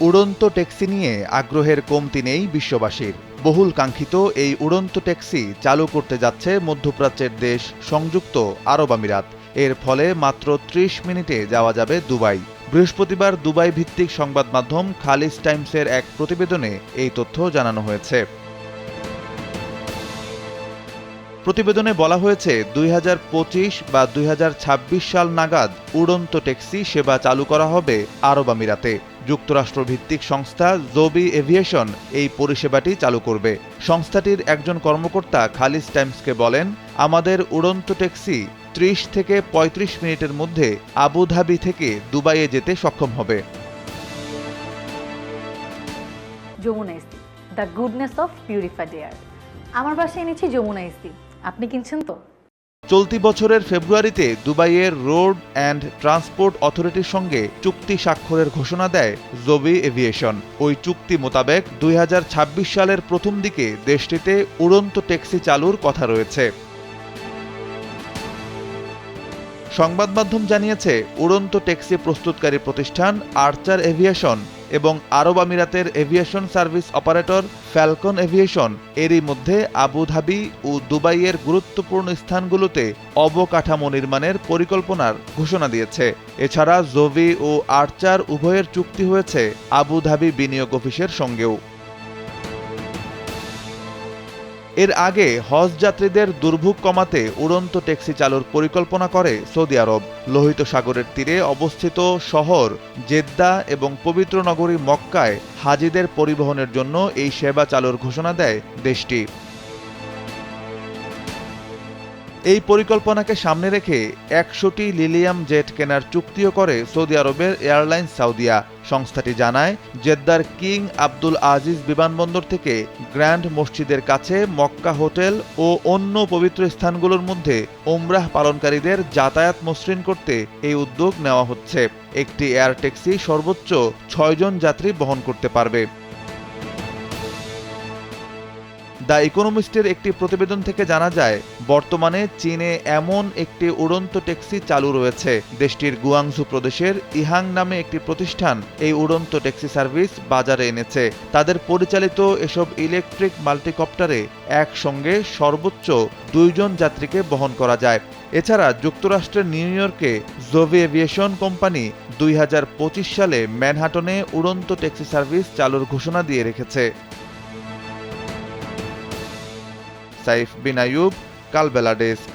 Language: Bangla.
উড়ন্ত ট্যাক্সি নিয়ে আগ্রহের কমতি নেই বিশ্ববাসীর। বহুল কাঙ্ক্ষিত এই উড়ন্ত ট্যাক্সি চালু করতে যাচ্ছে মধ্যপ্রাচ্যের দেশ সংযুক্ত আরব আমিরাত। এর ফলে মাত্র ত্রিশ মিনিটে যাওয়া যাবে দুবাই। বৃহস্পতিবার দুবাই ভিত্তিক সংবাদ মাধ্যম খালিজ টাইমসের এক প্রতিবেদনে এই তথ্য জানানো হয়েছে। প্রতিবেদনে বলা হয়েছে, দুই হাজার পঁচিশ বা দুই হাজার ছাব্বিশ সাল নাগাদ উড়ন্ত ট্যাক্সি সেবা চালু করা হবে আরব আমিরাতে। যুক্তরাষ্ট্র ভিত্তিক সংস্থা জোবি এভিয়েশন এই পরিষেবাটি চালু করবে। সংস্থাটির একজন কর্মকর্তা খালিজ টাইমসকে বলেন, আমাদের উড়ন্ত ট্যাক্সি ত্রিশ থেকে ৩৫ মিনিটের মধ্যে আবুধাবি থেকে দুবাইয়ে যেতে সক্ষম হবে। Jamuna the goodness of purified air. আমার বাসায় এনেছি যমুনা এসি আপনি কিনছেন তো? চলতি বছরের ফেব্রুয়ারিতে দুবাইয়ের রোড অ্যান্ড ট্রান্সপোর্ট অথরিটির সঙ্গে চুক্তি স্বাক্ষরের ঘোষণা দেয় জবি এভিয়েশন। ওই চুক্তি মোতাবেক দুই হাজার ছাব্বিশ সালের প্রথম দিকে দেশটিতে উড়ন্ত ট্যাক্সি চালুর কথা রয়েছে। সংবাদ মাধ্যম জানিয়েছে, উড়ন্ত ট্যাক্সি প্রস্তুতকারী প্রতিষ্ঠান আর্চার এভিয়েশন এবং আরব আমিরাতের aviation service operator Falcon aviation. এরই মধ্যে আবুধাবি ও দুবাইয়ের গুরুত্বপূর্ণ স্থানগুলোতে অবকাঠামো নির্মাণের পরিকল্পনার ঘোষণা দিয়েছে। এছাড়া জোভি ও আর্চার উভয়ের চুক্তি হয়েছে আবুধাবি বিনিয়োগ অফিসের সঙ্গেও। এর আগে হজ যাত্রীদের দুর্ভোগ কমাতে উড়ন্ত ট্যাক্সি চালুর পরিকল্পনা করে সৌদি আরব। লোহিত সাগরের তীরে অবস্থিত শহর জেদ্দা এবং পবিত্র নগরী মক্কায় হাজিদের পরিবহনের জন্য এই সেবা চালুর ঘোষণা দেয় দেশটি। এই পরিকল্পনাকে সামনে রেখে একশোটি লিলিয়াম জেট কেনার চুক্তিও করে সৌদি আরবের এয়ারলাইন্স সাউদিয়া। সংস্থাটি জানায়, জেদ্দার কিং আব্দুল আজিজ বিমানবন্দর থেকে গ্র্যান্ড মসজিদের কাছে মক্কা হোটেল ও অন্য পবিত্র স্থানগুলোর মধ্যে ওমরাহ পালনকারীদের যাতায়াত মসৃণ করতে এই উদ্যোগ নেওয়া হচ্ছে। একটি এয়ার ট্যাক্সি সর্বোচ্চ ছয়জন যাত্রী বহন করতে পারবে। দ্য ইকোনমিস্টের একটি প্রতিবেদন থেকে জানা যায়, বর্তমানে চীনে এমন একটি উড়ন্ত ট্যাক্সি চালু রয়েছে। দেশটির গুয়াংঝু প্রদেশের ইহাং নামে একটি প্রতিষ্ঠান এই উড়ন্ত ট্যাক্সি সার্ভিস বাজারে এনেছে। তাদের পরিচালিত এসব ইলেকট্রিক মাল্টিকপ্টারে একসঙ্গে সর্বোচ্চ দুইজন যাত্রীকে বহন করা যায়। এছাড়া যুক্তরাষ্ট্রের নিউ ইয়র্কে জোভি এভিয়েশন কোম্পানি দুই হাজার পঁচিশ সালে ম্যানহাটনে উড়ন্ত ট্যাক্সি সার্ভিস চালুর ঘোষণা দিয়ে রেখেছে। Saif bin Ayub Kalbela desk